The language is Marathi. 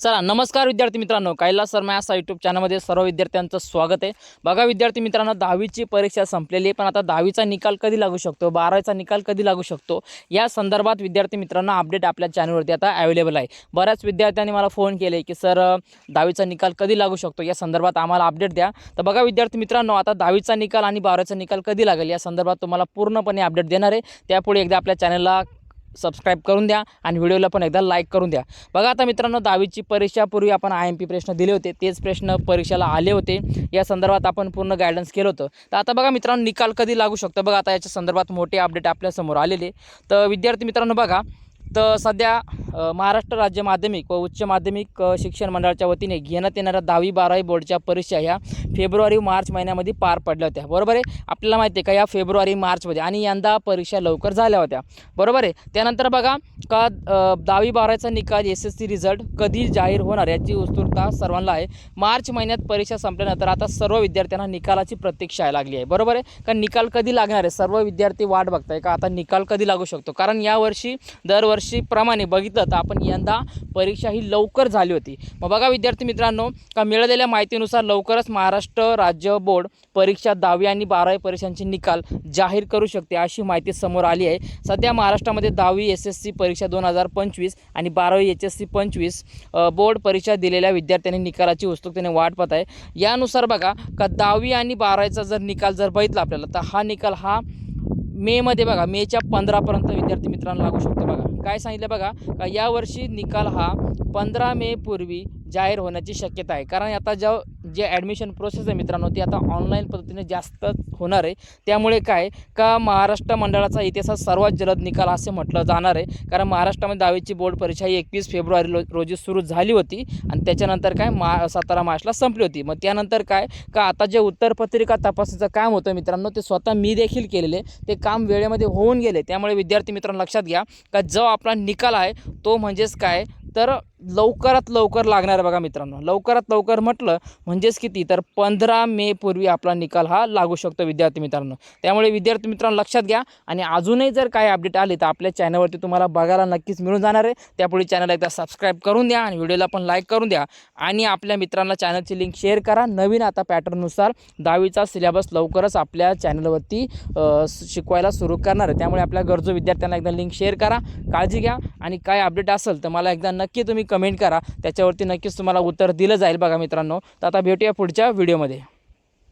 चला नमस्कार विद्यार्थी मित्रांनो. कैलास शर्मा या यूट्यूब चॅनलमध्ये सर्व विद्यार्थ्यांचं स्वागत आहे. बघा विद्यार्थी मित्रांनो दहावीची परीक्षा संपलेली आहे पण आता दहावीचा निकाल कधी लागू शकतो? बारावीचा निकाल कधी लागू शकतो? या संदर्भात विद्यार्थी मित्रांनो अपडेट आपल्या चॅनलवरती आता अवेलेबल आहे. बऱ्याच विद्यार्थ्यांनी मला फोन केले की सर दहावीचा निकाल कधी लागू शकतो? या संदर्भात आम्हाला अपडेट द्या. तर बघा विद्यार्थी मित्रांनो आता दहावीचा निकाल आणि बारावीचा निकाल कधी लागेल? या संदर्भात तुम्हाला पूर्णपणे अपडेट देणार आहे. त्यापुढे एकदा आपल्या चॅनलला सबस्क्राईब करून द्या आणि व्हिडिओला पण एकदा लाईक करून द्या. बघा आता मित्रांनो दहावीची परीक्षापूर्वी आपण आय एम पी प्रश्न दिले होते. तेच प्रश्न परीक्षेला आले होते. या संदर्भात आपण पूर्ण गायडन्स केलं होतं. तर आता बघा मित्रांनो निकाल कधी लागू शकतो? बघा आता याच्या संदर्भात मोठे अपडेट आपल्यासमोर आलेले. तर विद्यार्थी मित्रांनो बघा. तर सध्या महाराष्ट्र राज्य माध्यमिक व उच्च माध्यमिक शिक्षण मंडळाच्या वतीने घेण्यात येणाऱ्या दहावी बारावी बोर्डच्या परीक्षा ह्या फेब्रुवारी मार्च महिन्यामध्ये पार पडल्या होत्या. बरोबर आहे? आपल्याला माहिती आहे का या फेब्रुवारी मार्चमध्ये आणि यंदा परीक्षा लवकर झाल्या होत्या. बरोबर आहे? त्यानंतर बघा का दहावी बारावीचा निकाल एस एस सी रिझल्ट कधी जाहीर होणार याची उत्सुकता सर्वांना आहे. मार्च महिन्यात परीक्षा संपल्यानंतर आता सर्व विद्यार्थ्यांना निकालाची प्रतीक्षा आहे लागली आहे. बरोबर आहे? का निकाल कधी लागणार आहे? सर्व विद्यार्थी वाट बघताय का? आता निकाल कधी लागू शकतो? कारण यावर्षी दरवर्षीप्रमाणे बघितलं तर आपण यंदा परीक्षा ही लवकर झाली होती. मग बघा विद्यार्थी मित्रांनो का मिळालेल्या माहितीनुसार लवकरच महाराष्ट्र राज्य बोर्ड परीक्षा दहावी आणि बारावी परीक्षांचे निकाल जाहीर करू शकते अशी माहिती समोर आली आहे. सध्या महाराष्ट्रामध्ये दहावी एस एस सी परीक्षा दोन हजार पंचवीस आणि बारावी एच एस सी पंचवीस बोर्ड परीक्षा दिलेल्या विद्यार्थ्यांनी निकालाची उत्सुकतेने वाट पाहत आहे. यानुसार बघा का दहावी आणि बारावीचा जर निकाल जर बघितला आपल्याला तर हा निकाल हा मेमध्ये बघा मेच्या पंधरापर्यंत विद्यार्थी मित्रांना लागू शकतो बघा. काय सांगितलं बघा का यावर्षी निकाल हा पंधरा मे पूर्वी जाहीर होण्याची शक्यता आहे. कारण आता ज्या जे ॲडमिशन प्रोसेस आहे मित्रांनो ती आता ऑनलाईन पद्धतीने जास्त होणार आहे. त्यामुळे काय का महाराष्ट्र मंडळाचा इतिहासात सर्वात जलद निकाल असे म्हटलं जाणार आहे. कारण महाराष्ट्रामध्ये दहावीची बोर्ड परीक्षा ही एकवीस फेब्रुवारी रो- रोजी सुरू झाली होती. आणि त्याच्यानंतर काय मा सतरा मार्चला संपली होती. मग त्यानंतर काय का आता जे उत्तरपत्रिका तपासणीचं काम होतं मित्रांनो ते स्वतः मी देखील केलेले ते काम वेळेमध्ये होऊन गेले. त्यामुळे विद्यार्थी मित्रांनो लक्षात घ्या का जो आपला निकाल आहे तो म्हणजेच काय? तर लवकरात लवकर लागणार आहे बघा मित्रांनो. लवकरात लवकर म्हटलं म्हणजेच किती? तर पंधरा मे पूर्वी आपला निकाल हा लागू शकतो विद्यार्थी मित्रांनो. त्यामुळे विद्यार्थी मित्रांनो लक्षात घ्या आणि अजूनही जर काही अपडेट आले तर आपल्या चॅनलवरती तुम्हाला बघायला नक्कीच मिळून जाणार आहे. त्यापुढे चॅनल एकदा सबस्क्राईब करून द्या आणि व्हिडिओला पण लाईक करून द्या. आणि आपल्या मित्रांना चॅनलची लिंक शेअर करा. नवीन आता पॅटर्ननुसार दहावीचा सिलेबस लवकरच आपल्या चॅनलवरती शिकवायला सुरू करणार आहे. त्यामुळे आपल्या गरजू विद्यार्थ्यांना एकदा लिंक शेअर करा. काळजी घ्या. आणि काय अपडेट असेल तर मला एकदा नक्की तुम्ही कमेंट करा. त्याच्यावरती नक्कीच तुम्हाला उत्तर दिलं जाईल बघा मित्रांनो. तर आता भेटूया पुढच्या व्हिडिओमध्ये